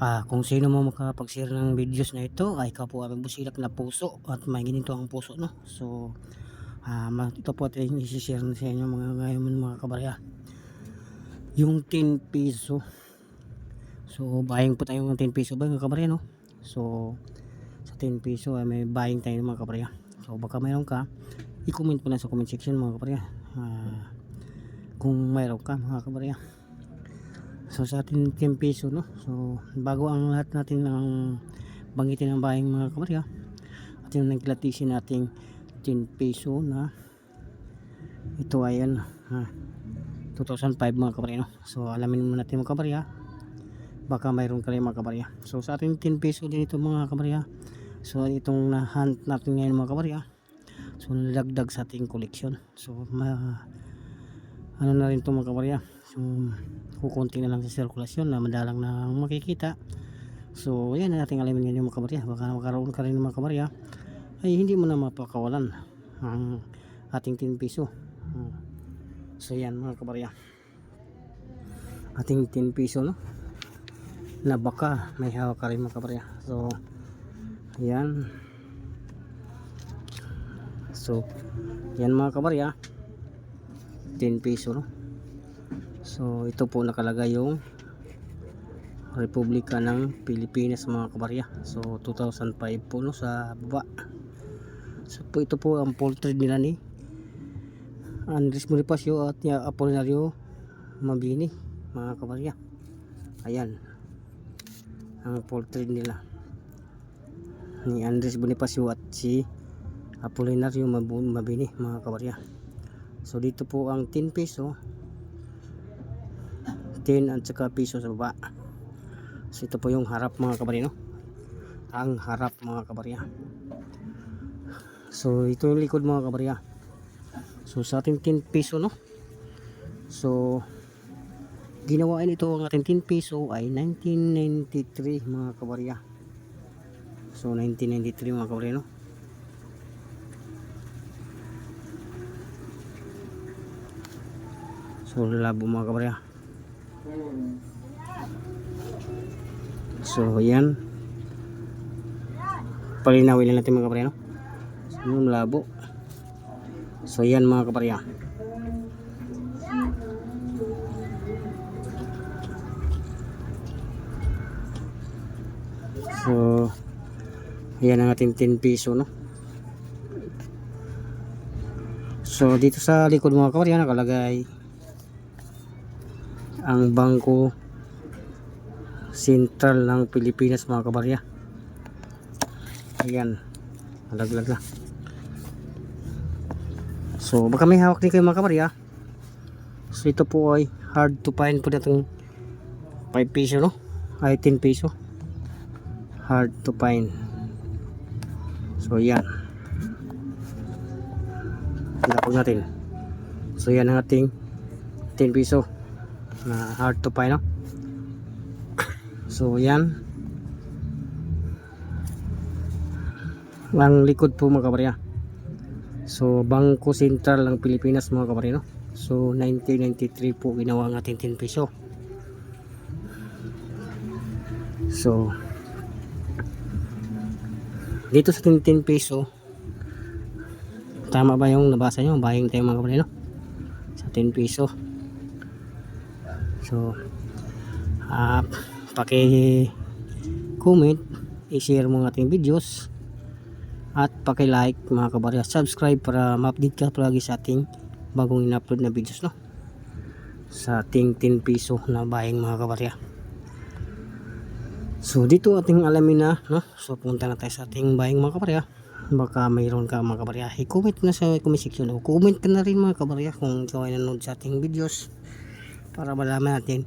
Ah, kung sino mo makapag-share ng videos na ito ay kapwa aming busilak na puso at may ginito ang puso no. So ah ito po ating i-share na sa inyo mga ngayon mga kabarya. Yung 10 piso. So buying po tayo ng 10 piso ba mga kabarya no. So sa 10 piso ay may buying tayo mga kabarya. So baka mayroon ka i-comment mo na sa comment section mga kabarya. Ah, kung mayroon ka mga kabarya. So sa ating 10 piso no. So bago ang lahat natin ng banggitin ng buying mga kabarya. At yung nagklatisin nating 10 piso na ito ay ano, ha, 2005 mga kabarya no. So alamin muna natin mga kabarya. Baka mayroon ka rin mga kabarya. So sa ating 10 piso din ito mga kabarya. So itong na-hunt natin ngayon mga kabarya. So nalagdag sa ating collection. So ma ano na rin ito mga kabarya. So kukunti na lang sa sirkulasyon na madalang na makikita. So yan ang ating alamin ngayon mga kabarya. Baka makaroon ka rin mga kabarya ay hindi mo na mapakawalan ang ating 10 piso. Hmm. So yan mga kabarya. Ating 10 piso no na baka may hawak ka rin mga kabarya. So yan. So yan mga kabarya. 10 piso no. So ito po nakalagay yung Republika ng Pilipinas mga kabarya. So 2005 po no sa baba. So po ito po ang poultry nila ni Andres Bonifacio at uh, Apolinario Mabini mga kabarya. Ayan. Ang poultry nila ni Andres Bonifacio at si Apolinario Mabini mga kabarya. So dito po ang 10 peso 10 at saka piso sa baba. So ito po yung harap mga kabarya no. Ang harap mga kabarya. So ito yung likod mga kabarya. So sa ating 10 piso no. So ginawain ito ang ating 10 piso ay 1993 mga kabarya. So 1993 mga kabarya no. So labo mga kabarya. So yan. Palinawin lang natin mga kabarya no. So, yung labo. So yan mga kabarya. So yan ang ating 10 piso no. So dito sa likod mga kabarya nakalagay ang bangko sentral ng Pilipinas mga kabarya. Ayan. Malaglag na. So baka may hawak din kayo mga kabarya. So ito po ay hard to find po itong 5 piso no? Ay 10 piso. Hard to find. So yan. Lapag natin. So yan ang ating 10 piso na hard to find no? So yan. Ang likod po mga kabarya. So Bangko Sentral ng Pilipinas mga kabarya no? So 1993 po ginawa ang ating 10 piso. So dito sa 10 peso tama ba yung nabasa nyo? Buying tayo mga kabarya no? Sa 10 peso. So ah paki comment i-share mo ating videos. At paki-like mga kabarya. Subscribe para ma-update ka palagi sa ating bagong in-upload na videos no? Sa ating 10 piso na buying mga kabarya. So dito ating alamin na no? So punta na tayo sa ating buying mga kabarya. Baka mayroon ka mga kabarya. I-comment na sa comment section. O comment ka na rin mga kabarya kung ikaw ay nanood sa ating videos para malaman natin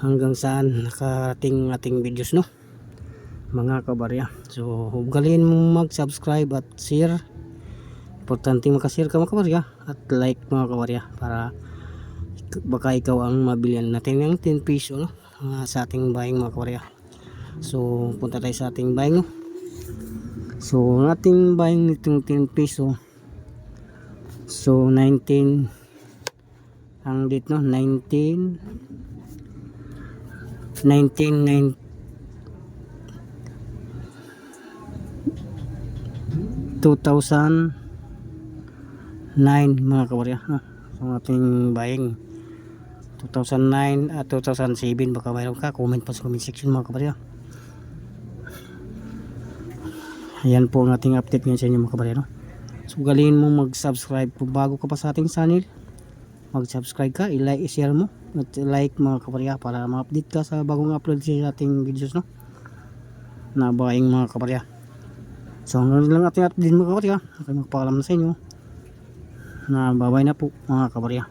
hanggang saan nakarating ating videos no? Mga kabarya. So huwag mo mag subscribe at share. Importante makashare ka mga kabarya at like mga kabarya para baka ikaw ang mabilihan natin ng 10 piso no? Ah, sa ating buying mga kabarya. So punta tayo sa ating buying no? So ang ating buying nitong 10 piso so 19 ang date no 19 19 2009 mga kabarya no? so ating buying 2009 at uh, 2007 baka mayroon ka comment pa sa comment section mga kabarya ayan po ang ating update ngayon sa inyo mga kabarya no? so galing mo mag subscribe po bago ka pa sa ating channel mag subscribe ka i-like i-share mo at like mga kabarya para ma-update ka sa bagong upload sa ating videos no na buying mga kabarya So hanggang lang ating update mga kabarya. Okay, magpaalam na sa inyo. Na babay na po mga kabarya.